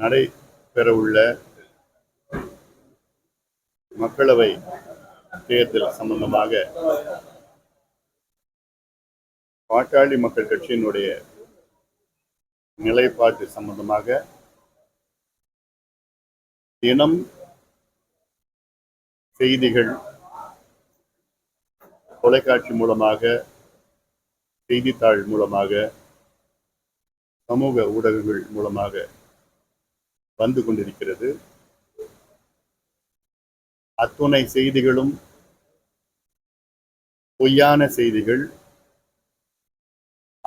நடைபெறவுள்ள மக்களவை தேர்தல் சம்பந்தமாக பாட்டாளி மக்கள் கட்சியினுடைய நிலைப்பாட்டு சம்பந்தமாக தினம் செய்திகள் தொலைக்காட்சி மூலமாக செய்தித்தாள் மூலமாக சமூக ஊடகங்கள் மூலமாக வந்து கொண்டிருக்கிறது. அத்துணை செய்திகளும் பொய்யான செய்திகள்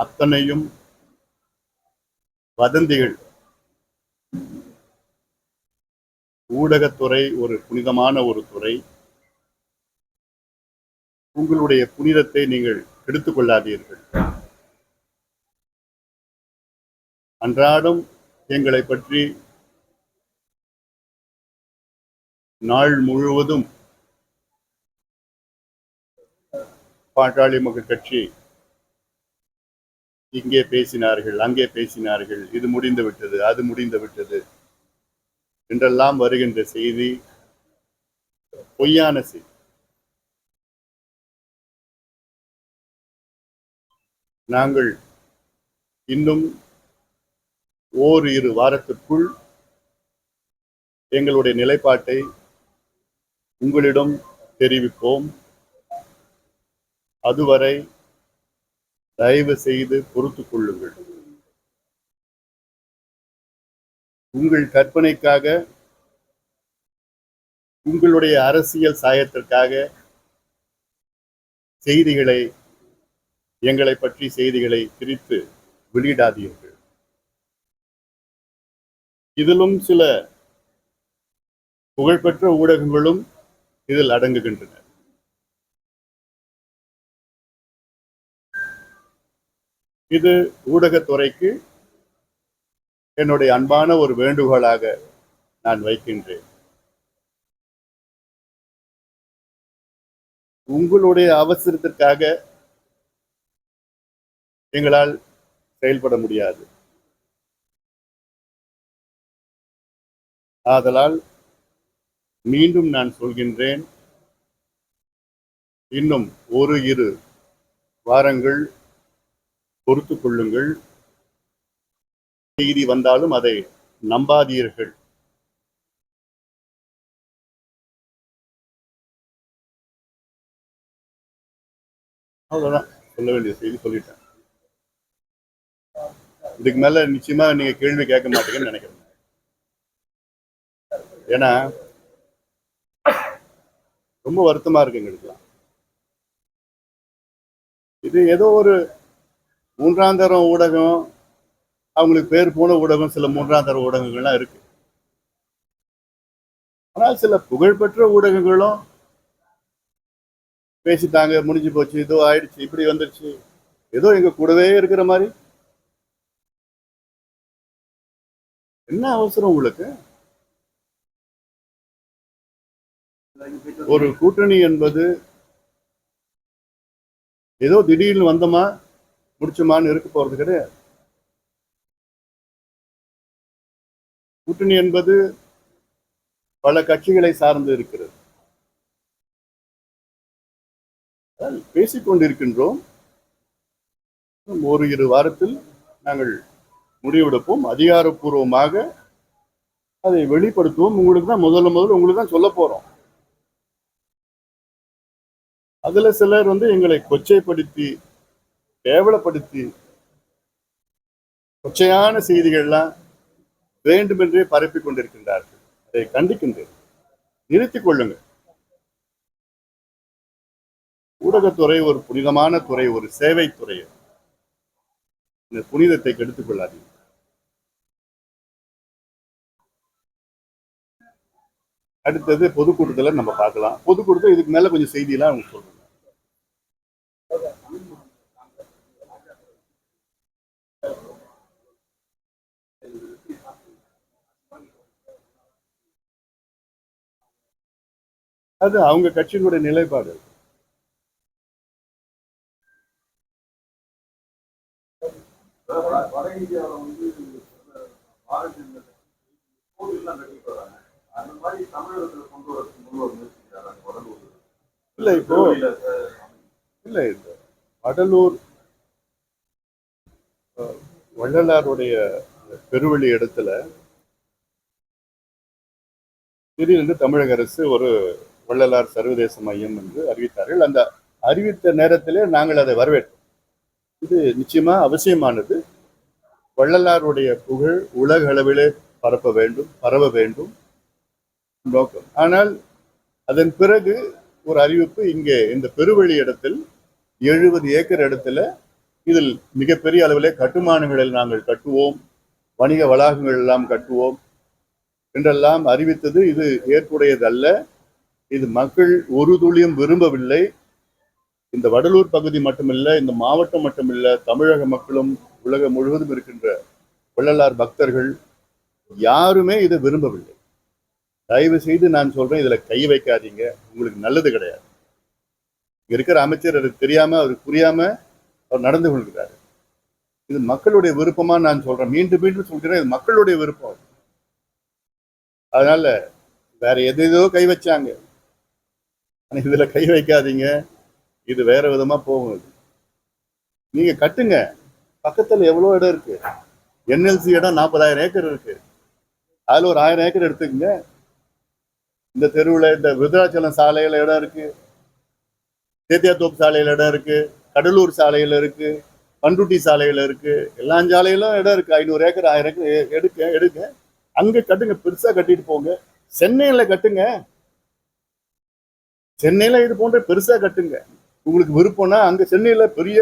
அத்தனையும் வதந்திகள். ஊடகத்துறை ஒரு புனிதமான ஒரு துறை. உங்களுடைய புனிதத்தை நீங்கள் கெடுத்துக் கொள்ளாதீர்கள். அன்றாடம் எங்களை பற்றி நாள் முழுவதும் பாட்டாளி மக்கள் கட்சி இங்கே பேசினார்கள் அங்கே பேசினார்கள். இது முடிந்து விட்டது அது முடிந்து விட்டது என்றெல்லாம் வருகின்ற செய்தி பொய்யான செய்தி. நாங்கள் இன்னும் ஓரிரு வாரத்திற்குள் எங்களுடைய நிலைப்பாட்டை உங்களிடம் தெரிவிப்போம். அதுவரை தயவு செய்து பொறுத்து கொள்ளுங்கள். உங்கள் கற்பனைக்காக உங்களுடைய அரசியல் சாயத்திற்காக செய்திகளை எங்களை பற்றி செய்திகளை பிரித்து வெளியிடாதீர்கள். இதிலும் சில புகழ்பெற்ற ஊடகங்களும் இதில் அடங்குகின்றன. இது ஊடகத்துறைக்கு என்னுடைய அன்பான ஒரு வேண்டுகோளாக நான் வைக்கின்றேன். உங்களுடைய அவசரத்திற்காக எங்களால் செயல்பட முடியாது. ஆதலால் மீண்டும் நான் சொல்கின்றேன் இன்னும் ஒரு இரு வாரங்கள் பொறுத்து கொள்ளுங்கள். செய்தி வந்தாலும் அதை நம்பாதீர்கள். அவ்வளோதான் சொல்ல வேண்டிய செய்தி சொல்லிட்டேன். இதுக்கு மேல நிச்சயமா நீங்க கேள்வி கேட்க மாட்டீங்கன்னு நினைக்கிறேன். ஏன்னா ரொம்ப வருத்தமா இருக்கு எங்களுக்குலாம் இது ஏதோ ஒரு மூன்றாம் தரம் ஊடகம் அவங்களுக்கு பேர் போன ஊடகம் சில மூன்றாம் தர ஊடகங்கள்லாம் இருக்கு. ஆனால் சில புகழ்பெற்ற ஊடகங்களும் பேசிட்டாங்க முடிஞ்சு போச்சு இதோ ஆயிடுச்சு இப்படி வந்துருச்சு. ஏதோ எங்க கூடவே இருக்கிற மாதிரி. என்ன அவசரம் உங்களுக்கு? ஒரு கூட்டணி என்பது ஏதோ திடீர்னு வந்தோமா முடிச்சோமான்னு இருக்க போறது கிடையாது. கூட்டணி என்பது பல கட்சிகளை சார்ந்து இருக்கிறது. பேசிக்கொண்டிருக்கின்றோம். ஒரு இரு வாரத்தில் நாங்கள் முடிவெடுப்போம். அதிகாரப்பூர்வமாக அதை வெளிப்படுத்துவோம். உங்களுக்கு தான் முதல்ல முதல்ல உங்களுக்கு தான் சொல்ல போறோம். அதுல சிலர் வந்து எங்களை கொச்சைப்படுத்தி கேவலப்படுத்தி கொச்சையான செய்திகள்லாம் வேண்டுமென்றே பரப்பி கொண்டிருக்கின்றார்கள். அதை கண்டிக்கின்றேன். நிறுத்திக் கொள்ளுங்கள். ஊடகத்துறை ஒரு புனிதமான துறை ஒரு சேவை துறை. இந்த புனிதத்தை கெடுத்துக் கொள்ளாதீங்க அடுத்தது பொதுக்கூட்டத்தில் நம்ம பார்க்கலாம். பொதுக்கூட்டத்தில் இதுக்கு மேல கொஞ்சம் செய்தியெல்லாம் அவங்க சொல்லணும் அது அவங்க கட்சியினுடைய நிலைப்பாடு அதாவது வட இந்தியாவுல வந்து பாரதிய கோவில்லாம் கட்டிட்டு வராங்க அந்த மாதிரி தமிழகத்துல கொண்டு வரதுக்கு அது அவங்க கட்சியினுடைய நிலைப்பாடு. இல்ல இப்போ கோவில இல்ல இந்த வடலூர் வள்ளலாருடைய பெருவழி இடத்துல திடீர்னு தமிழக அரசு ஒரு வள்ளலார் சர்வதேச மையம் என்று அறிவித்தார்கள். அந்த அறிவித்த நேரத்திலே நாங்கள் அதை வரவேற்றோம். இது நிச்சயமா அவசியமானது. வள்ளலாருடைய புகழ் உலக அளவிலே பரப்ப வேண்டும் பரவ வேண்டும். நோக்கம். ஆனால் அதன் பிறகு ஒரு அறிவிப்பு இங்கே இந்த பெருவழி இடத்தில் எழுபது ஏக்கர் இடத்துல இதில் மிகப்பெரிய அளவிலே கட்டுமானங்களில் நாங்கள் கட்டுவோம். வணிக வளாகங்கள் எல்லாம் கட்டுவோம். என்றெல்லாம் அறிவித்தது இது ஏற்புடையதல்ல. இது மக்கள் ஒரு துளியும் விரும்பவில்லை. இந்த வடலூர் பகுதி மட்டுமில்ல இந்த மாவட்டம் மட்டுமில்ல தமிழக மக்களும் உலகம் முழுவதும் இருக்கின்ற வள்ளலார் பக்தர்கள் யாருமே இதை விரும்பவில்லை. தயவு செய்து நான் சொல்றேன் இதுல கை வைக்காதீங்க. உங்களுக்கு நல்லது கிடையாது. இங்க இருக்கிற அமைச்சர் அது தெரியாம அவர் புரியாம அவர் நடந்து கொள்கிறார். இது மக்களுடைய விருப்பமா நான் சொல்றேன். மீண்டும் மீண்டும் சொல்கிறேன் இது மக்களுடைய விருப்பம். அதனால வேற எது எதோ கை வச்சாங்க. ஆனால் இதில் கை வைக்காதீங்க. இது வேற விதமாக போகும் இது. கட்டுங்க. பக்கத்தில் எவ்வளோ இடம் இருக்கு? என்எல்சி இடம் நாற்பதாயிரம் ஏக்கர் இருக்கு. அதில் ஒரு ஆயிரம் ஏக்கர் எடுத்துக்கங்க. இந்த தெருவில் இந்த விருதாச்சலம் சாலையில் இடம் இருக்கு. சேத்தியாத்தோப்பு சாலையில் இடம் இருக்கு. கடலூர் சாலையில் இருக்கு. பண்ருட்டி சாலையில் இருக்கு. எல்லா சாலையிலும் இடம் இருக்கு. ஐநூறு ஏக்கர் ஆயிரம் ஏக்கர் எ- எடுக்க எடுங்க. கட்டுங்க. பெருசாக கட்டிட்டு போங்க. சென்னையில் கட்டுங்க. சென்னையில இது போன்ற பெருசா கட்டுங்க. உங்களுக்கு விருப்பம்னா அங்க சென்னையில பெரிய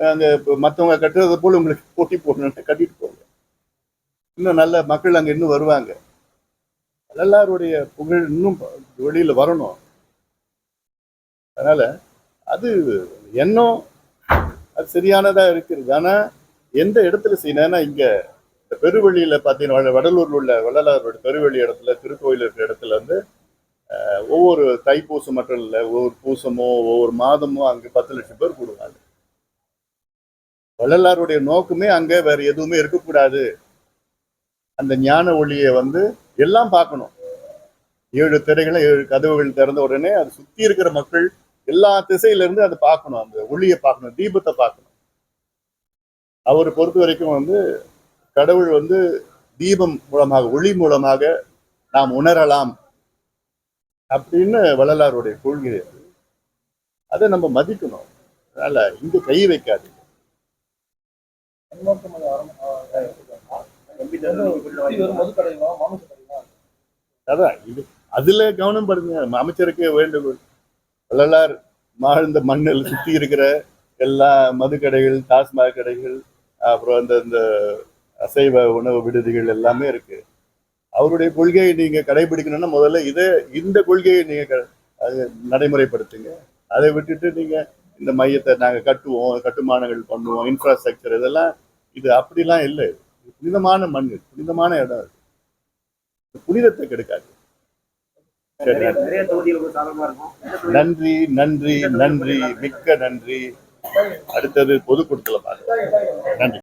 அங்க மத்தவங்க கட்டுறதை போல உங்களுக்கு போட்டி போடணும்னு கட்டிட்டு போங்க. இன்னும் நல்ல மக்கள் அங்க இன்னும் வருவாங்க. வள்ளலாருடைய புகழ் இன்னும் வெளியில வரணும். அதனால அது எண்ணம் அது சரியானதா இருக்கிறது. ஆனா எந்த இடத்துல செய்யணும்னா இங்க இந்த பெருவழியில பாத்தீங்கன்னா வடலூர்ல உள்ள வள்ளலாருடைய பெருவெளி இடத்துல திருக்கோயில் இருக்கிற இடத்துல வந்து ஒவ்வொரு தைப்பூசம் மட்டும் இல்ல ஒவ்வொரு பூசமோ ஒவ்வொரு மாதமோ அங்கே பத்து லட்சம் பேர் கூடுவாங்க. வள்ளலாருடைய நோக்கமே அங்க வேற எதுவுமே இருக்கக்கூடாது. அந்த ஞான ஒளியை வந்து எல்லாம் பார்க்கணும். ஏழு திரைகளை ஏழு கதவுகள் திறந்த உடனே அது சுத்தி இருக்கிற மக்கள் எல்லா திசையிலிருந்து அதை பார்க்கணும். அந்த ஒளியை பார்க்கணும் தீபத்தை பார்க்கணும். அவர் பொறுத்த வரைக்கும் வந்து கடவுள் வந்து தீபம் மூலமாக ஒளி மூலமாக நாம் உணரலாம். அப்படின்னு வள்ளலாருடைய கொள்கை அது. அதை நம்ம மதிக்கணும். அதனால இங்க கை வைக்காது அதான் இது அதுல கவனம் படுங்க அமைச்சருக்கு வேண்டுகோள். வள்ளலார் மாழ்ந்த மண்ணில் சுத்தி இருக்கிற எல்லா மதுக்கடைகள் டாஸ்மாக் கடைகள் அப்புறம் அந்த இந்த அசைவ உணவு விடுதிகள் எல்லாமே இருக்கு. அவருடைய கொள்கையை நீங்க கடைபிடிக்கணும்னா முதல்ல இதை இந்த கொள்கையை நீங்க அது நடைமுறைப்படுத்துங்க. அதை விட்டுட்டு நீங்க இந்த மையத்தை நாங்க கட்டுவோம் கட்டுமானங்கள் பண்ணுவோம் இன்ஃப்ராஸ்ட்ரக்சர் இதெல்லாம் இது அப்படிலாம் இல்லை. புனிதமான மண் புனிதமான இடம். இந்த புனிதத்தை கெடுக்காது. நன்றி நன்றி நன்றி மிக்க நன்றி. அடுத்தது பொதுக்கூட்டத்தில் பார்க்கலாம். நன்றி.